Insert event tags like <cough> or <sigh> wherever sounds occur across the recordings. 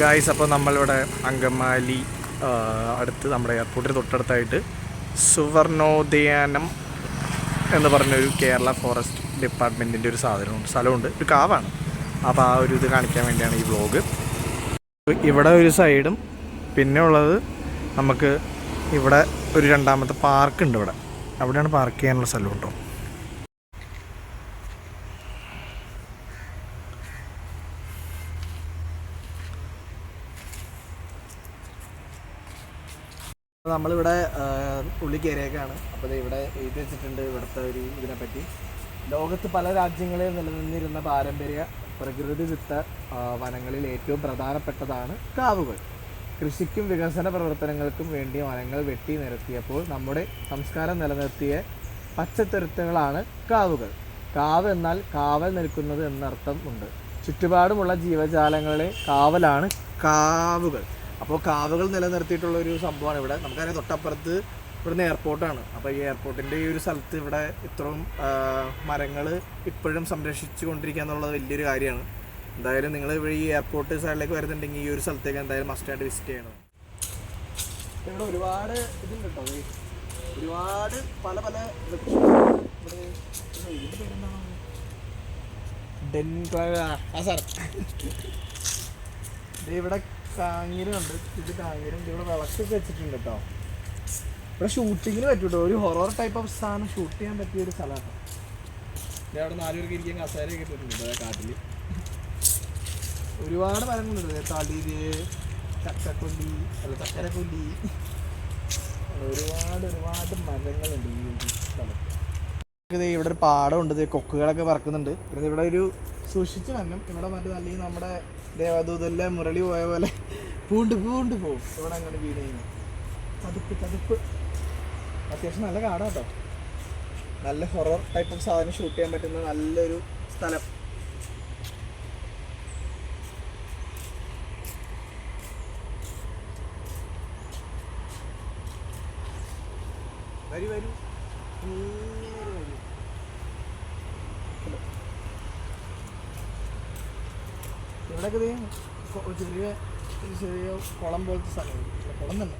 Guys അപ്പോൾ നമ്മളിവിടെ അങ്കമാലി അടുത്ത് നമ്മുടെ എയർപോർട്ടിന് തൊട്ടടുത്തായിട്ട് സുവർണോദ്യാനം എന്ന് പറഞ്ഞൊരു കേരള ഫോറസ്റ്റ് ഡിപ്പാർട്ട്മെന്റിന്റെ ഒരു സാധനമുണ്ട് സ്ഥലമുണ്ട്. ഒരു കാവാണ്. അപ്പോൾ ആ ഒരു ഇത് കാണിക്കാൻ വേണ്ടിയാണ് ഈ വ്ലോഗ് ഇവിടെ ഒരു സൈഡും പിന്നെ ഉള്ളത് നമുക്ക് ഇവിടെ ഒരു രണ്ടാമത്തെ പാർക്ക് ഉണ്ട് ഇവിടെ. അവിടെയാണ് പാർക്ക് ചെയ്യാനുള്ള സ്ഥലം കേട്ടോ അപ്പോൾ നമ്മളിവിടെ ഉള്ളി കയറിയേക്കാണ്. അപ്പോൾ ഇവിടെ എഴുതി വെച്ചിട്ടുണ്ട് ഇവിടുത്തെ ഒരു ഇതിനെപ്പറ്റി. ലോകത്ത് പല രാജ്യങ്ങളിൽ നിലനിന്നിരുന്ന പാരമ്പര്യ പ്രകൃതിദത്ത വനങ്ങളിൽ ഏറ്റവും പ്രധാനപ്പെട്ടതാണ് കാവുകൾ. കൃഷിക്കും വികസന പ്രവർത്തനങ്ങൾക്കും വേണ്ടി വനങ്ങൾ വെട്ടി നിരത്തിയപ്പോൾ നമ്മുടെ സംസ്കാരം നിലനിർത്തിയ പച്ചത്തുരുത്തുകളാണ് കാവുകൾ. കാവ് എന്നാൽ കാവൽ നിൽക്കുന്നത് എന്നർത്ഥം ഉണ്ട്. ചുറ്റുപാടുമുള്ള ജീവജാലങ്ങളെ കാവലാണ് കാവുകൾ. അപ്പോൾ കാവുകൾ നിലനിർത്തിയിട്ടുള്ള ഒരു സംഭവമാണ് ഇവിടെ. നമുക്കറിയാം തൊട്ടപ്പുറത്ത് ഇവിടുന്ന് എയർപോർട്ടാണ്. അപ്പോൾ ഈ എയർപോർട്ടിന്റെ ഈ ഒരു സ്ഥലത്ത് ഇവിടെ ഇത്രയും മരങ്ങൾ ഇപ്പോഴും സംരക്ഷിച്ചു കൊണ്ടിരിക്കുക എന്നുള്ളത് വലിയൊരു കാര്യമാണ്. എന്തായാലും നിങ്ങൾ ഇവിടെ ഈ എയർപോർട്ട് സൈഡിലേക്ക് വരുന്നുണ്ടെങ്കിൽ ഈ ഒരു സ്ഥലത്തേക്ക് എന്തായാലും മസ്റ്റായിട്ട് വിസിറ്റ് ചെയ്യണം. ഇവിടെ ഒരുപാട് ഇതുണ്ട് കേട്ടോ. ഒരുപാട് പല പല ഇവിടെ സാർ <laughs> ഇവിടെ കാഞ്ഞിരുണ്ട് ഇത് കാങ്ങിരുണ്ട് ഇവിടെ വിളക്കൊക്കെ വെച്ചിട്ടുണ്ട് കേട്ടോ ഇവിടെ ഷൂട്ടിങ്ങിന് പറ്റൂട്ടോ? ഒരു ഹൊറർ ടൈപ്പ് ഓഫ് സാധനം ഷൂട്ട് ചെയ്യാൻ പറ്റിയ ഒരു സ്ഥലമാണ്. അവിടെ നാല് പേർക്ക് ഇരിക്കാൻ കസേരയൊക്കെ ഇട്ടിട്ടുണ്ട് കാട്ടിൽ ഒരുപാട് മരങ്ങളുണ്ട് തളിര് ചക്കക്കൊല്ലി അല്ല ചക്കരക്കൊല്ലി ഒരുപാട് ഒരുപാട് മരങ്ങളുണ്ട് ഈ ഒരു സ്ഥലത്ത്. ഇവിടെ ഒരു പാടമുണ്ട് കൊക്കുകളൊക്കെ പറക്കുന്നുണ്ട്. പിന്നെ ഇവിടെ ഒരു സൂക്ഷിച്ച് വരണം. ഇവിടെ മറ്റേ അല്ലെങ്കിൽ നമ്മുടെ ദേവദൂതല്ല മുരളി പോയ പോലെ. പൂണ്ട് പൂണ്ട് പോകും ഇവിടെ അങ്ങനെ വീട് കഴിഞ്ഞാൽ തതുപ്പ് ചതുപ്പ് അത്യാവശ്യം നല്ല കാടാ കേട്ടോ നല്ല ഹൊറർ ടൈപ്പ് ഓഫ് സാധനം ഷൂട്ട് ചെയ്യാൻ പറ്റുന്ന നല്ലൊരു സ്ഥലം. വരും വരൂ. ഇവിടെയൊക്കെ ചെറിയ ചെറിയ കുളം പോലത്തെ സ്ഥലമാണ്. കുളം തന്നെ.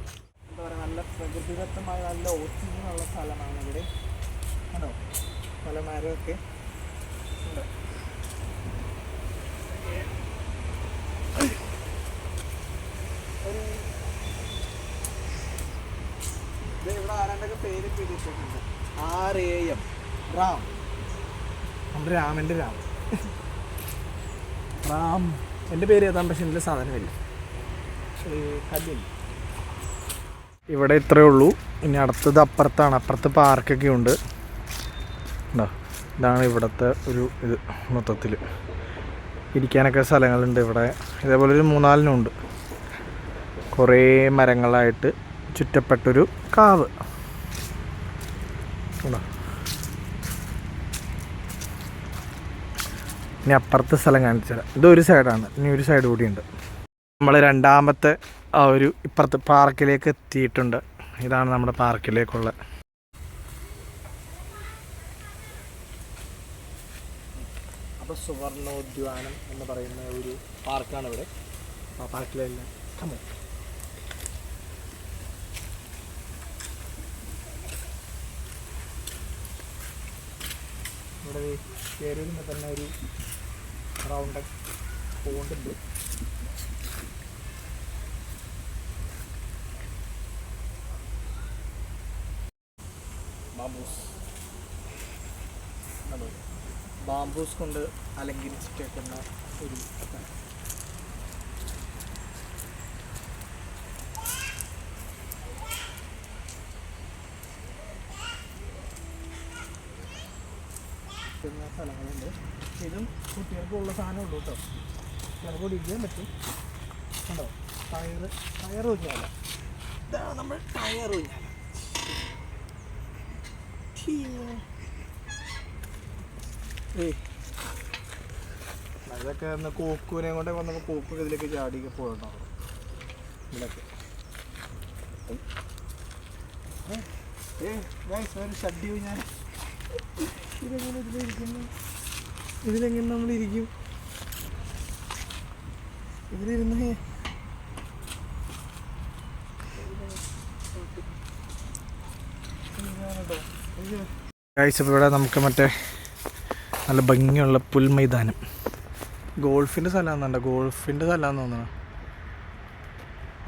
എന്താ പറയുക നല്ല പ്രകൃതിദത്തമായ നല്ല ഓക്സിജൻ സ്ഥലമാണ് ഇവിടെ. കണ്ടോ? പല മരമൊക്കെ ഉണ്ട്. ഒരു ദേ ഇവിടെ പേര് എഴുതിയിട്ടുണ്ട്. R A M. റാം. നമ്മുടെ രാമന്റെ രാം റാം. എന്റെ പേര് ഏതാണ് പക്ഷെ എന്റെ സാധനമില്ല. ഇവിടെ ഇത്രയേ ഉള്ളൂ. ഇനി അടുത്തത് അപ്പുറത്താണ്. അപ്പുറത്ത് പാർക്കൊക്കെ ഉണ്ട്. ഉണ്ടോ ഇതാണ് ഇവിടുത്തെ ഒരു ഇത് മൊത്തത്തിൽ ഇരിക്കാനൊക്കെ സ്ഥലങ്ങളുണ്ട് ഇവിടെ. ഇതേപോലെ ഒരു മൂന്നാലിനുണ്ട് കുറേ മരങ്ങളായിട്ട് ചുറ്റപ്പെട്ടൊരു കാവ്. ഉണ്ടോ? ഇനി അപ്പുറത്തെ സ്ഥലം കാണിച്ചു തരാം. ഇതൊരു സൈഡാണ് ഇനി ഒരു സൈഡ് കൂടിയുണ്ട് നമ്മൾ രണ്ടാമത്തെ ആ ഒരു ഇപ്പുറത്തെ പാർക്കിലേക്ക് എത്തിയിട്ടുണ്ട്. ഇതാണ് നമ്മുടെ പാർക്കിലേക്കുള്ള അപ്പോൾ സുവർണോദ്യാനം എന്ന് പറയുന്ന ഒരു പാർക്കാണ് ഇവിടെ. ആ പാർക്കിലെല്ലാം ഇവിടെ വരുമ്പോൾ തന്നെ ഒരു റൗണ്ട് പോണ്ടുണ്ട് ബാംബൂസ്? ബാംബൂസ് കൊണ്ട് അലങ്കരിച്ചിട്ടേക്കുന്ന ഒരു ഇരിക്കുന്ന സ്ഥലങ്ങളുണ്ട്. ഇതും കുട്ടികൾക്കുള്ള സാധനമുള്ളൂ കേട്ടോ. ചിലപ്പോൾ ഇരിക്കാൻ പറ്റും. കണ്ടോ? ടയർ ടയർ ഊഞ്ഞാല ഇതാണ് നമ്മൾ ടയർ ഇതൊക്കെ ഒന്ന് കോക്കൂനെ കൊണ്ട് വന്നപ്പോൾ കോക്കു ഇതിലേക്ക് ചാടിയൊക്കെ പോയിട്ടുണ്ടാവും ഇതിലൊക്കെ ഏ ഗൈസ് ഒരു ഷഡ്ഡി ഞാൻ ഇതെങ്ങനെ ഇതിലിരിക്കുന്നു? ഇതിലെങ്ങനെ നമ്മൾ ഇരിക്കും കാഴ്ച ഇവിടെ നമുക്ക് മറ്റേ നല്ല ഭംഗിയുള്ള പുൽമൈതാനം. ഗോൾഫിന്റെ സ്ഥലമാണെന്നുണ്ടോ ഗോൾഫിന്റെ സ്ഥലമാണെന്ന് തോന്നുന്നു.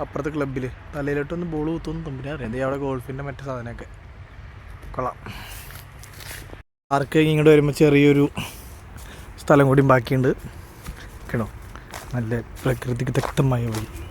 അപ്പുറത്തെ ക്ലബിൽ തലയിലോട്ടൊന്ന് ബോൾ കുത്തൊന്നും തുമ്പിനെ അറിയാം. അവിടെ ഗോൾഫിന്റെ മറ്റേ സാധനമൊക്കെ. കൊള്ളാം. പാർക്ക് ഇങ്ങോട്ട് വരുമ്പോൾ ചെറിയൊരു സ്ഥലം കൂടിയും ബാക്കിയുണ്ട്. കേട്ടോ? നല്ല പ്രകൃതിക്ക് വ്യക്തമായ വഴി.